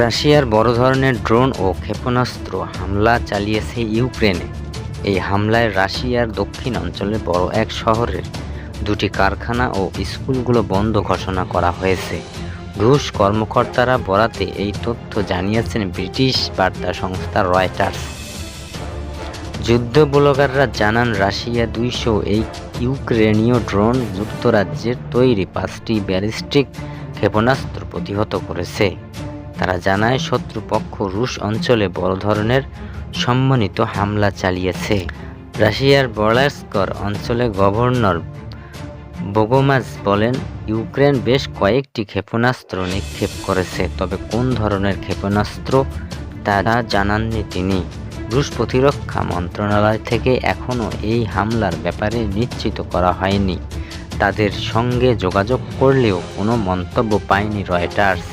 রাশিয়ার বড় ধরনের ড্রোন ও ক্ষেপণাস্ত্র হামলা চালিয়েছে ইউক্রেনে। এই হামলায় রাশিয়ার দক্ষিণ অঞ্চলে বড় এক শহরের দুটি কারখানা ও স্কুলগুলো বন্ধ ঘোষণা করা হয়েছে। রুশ কর্মকর্তারা বরাতে এই তথ্য জানিয়েছেন ব্রিটিশ বার্তা সংস্থা রয়টার্স। যুদ্ধ ব্লগাররা জানান, রাশিয়া দুইশো এই ইউক্রেনীয় ড্রোন যুক্তরাজ্যের তৈরি পাঁচটি ব্যালিস্টিক ক্ষেপণাস্ত্র প্রতিহত করেছে। তারা জানায় শত্রুপক্ষ রুশ অঞ্চলে বড় ধরনের সম্মানিত হামলা চালিয়েছে। রাশিয়ার বলাস্কর অঞ্চলে গভর্নর বোগোমাজ বলেন, ইউক্রেন বেশ কয়েকটি ক্ষেপণাস্ত্র নিক্ষেপ করেছে, তবে কোন ধরনের ক্ষেপণাস্ত্র তা জানাননি তিনি। রুশ প্রতিরক্ষা মন্ত্রণালয় থেকে এখনও এই হামলার ব্যাপারে নিশ্চিত করা হয়নি। তাদের সঙ্গে যোগাযোগ করলেও কোনো মন্তব্য পায়নি রয়টার্স।